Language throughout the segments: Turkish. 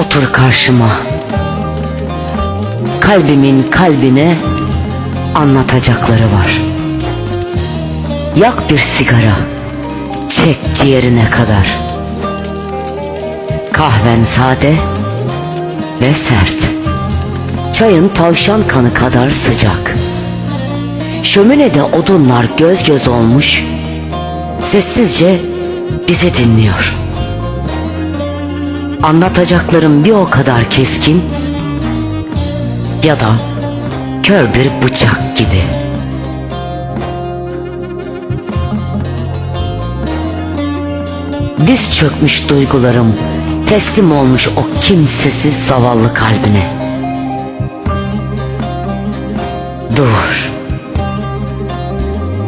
Otur karşıma. Kalbimin kalbine anlatacakları var. Yak bir sigara. Çek ciğerine kadar. Kahven sade ve sert. Çayın tavşan kanı kadar sıcak. Şöminede odunlar göz göz olmuş. Sessizce bizi dinliyor. Anlatacaklarım bir o kadar keskin ya da kör bir bıçak gibi. Diz çökmüş duygularım teslim olmuş o kimsesiz zavallı kalbine. Dur.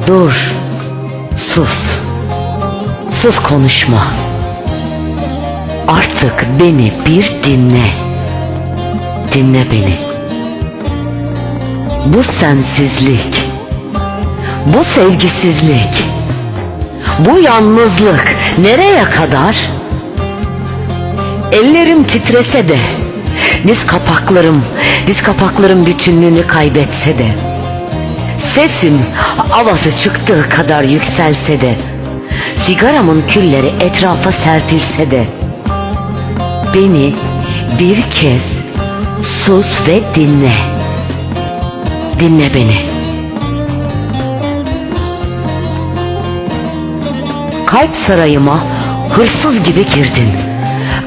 Dur. Sus. Sus konuşma. Artık beni bir dinle. Dinle beni. Bu sensizlik. Bu sevgisizlik. Bu yalnızlık nereye kadar? Ellerim titrese de, diz kapaklarım, diz kapaklarım bütünlüğünü kaybetse de, sesim avazı çıktığı kadar yükselse de, sigaramın külleri etrafa serpilse de, beni bir kez sus ve dinle. Dinle beni. Kalp sarayıma hırsız gibi girdin.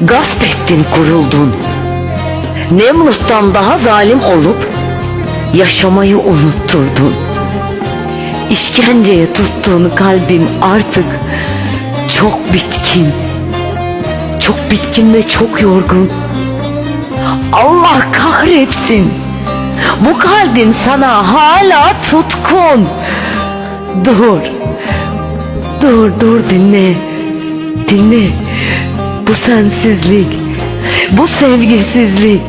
Gasp ettin kuruldun. Nemrut'tan daha zalim olup yaşamayı unutturdun. İşkenceye tuttuğun kalbim artık çok bitkin. Çok bitkin ve çok yorgun. Allah kahretsin. Bu kalbim sana hala tutkun. Dur. Dur dur dinle. Dinle. Bu sensizlik. Bu sevgisizlik.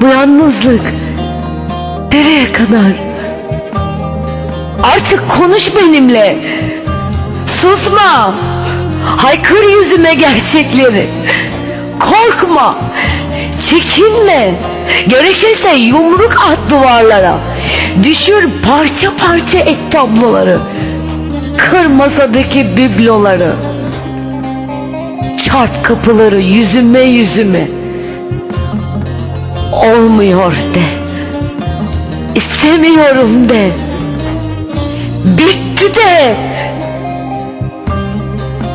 Bu yalnızlık. Nereye kadar? Artık konuş benimle. Susma. Haykır yüzüme gerçekleri. Korkma. Çekinme. Gerekirse yumruk at duvarlara. Düşür parça parça et tabloları. Kır masadaki bibloları. Çarp kapıları yüzüme yüzüme. Olmuyor de. İstemiyorum de. Bitti de.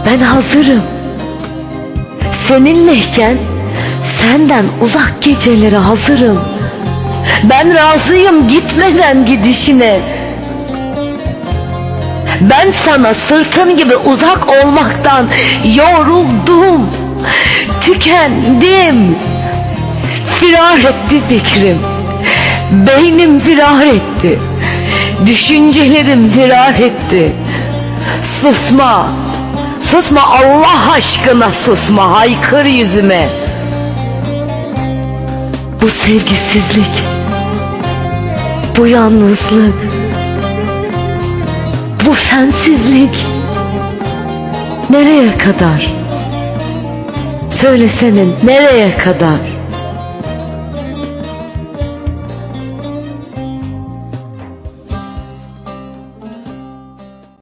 Ben hazırım. Seninleyken senden uzak gecelere hazırım. Ben razıyım gitmeden gidişine. Ben sana sırtın gibi uzak olmaktan yoruldum. Tükendim. Firar etti fikrim. Beynim firar etti. Düşüncelerim firar etti. Susma. Susma Allah aşkına susma. Haykır yüzüme. Bu sevgisizlik. Bu yalnızlık. Bu sensizlik nereye kadar? Söylesene nereye kadar?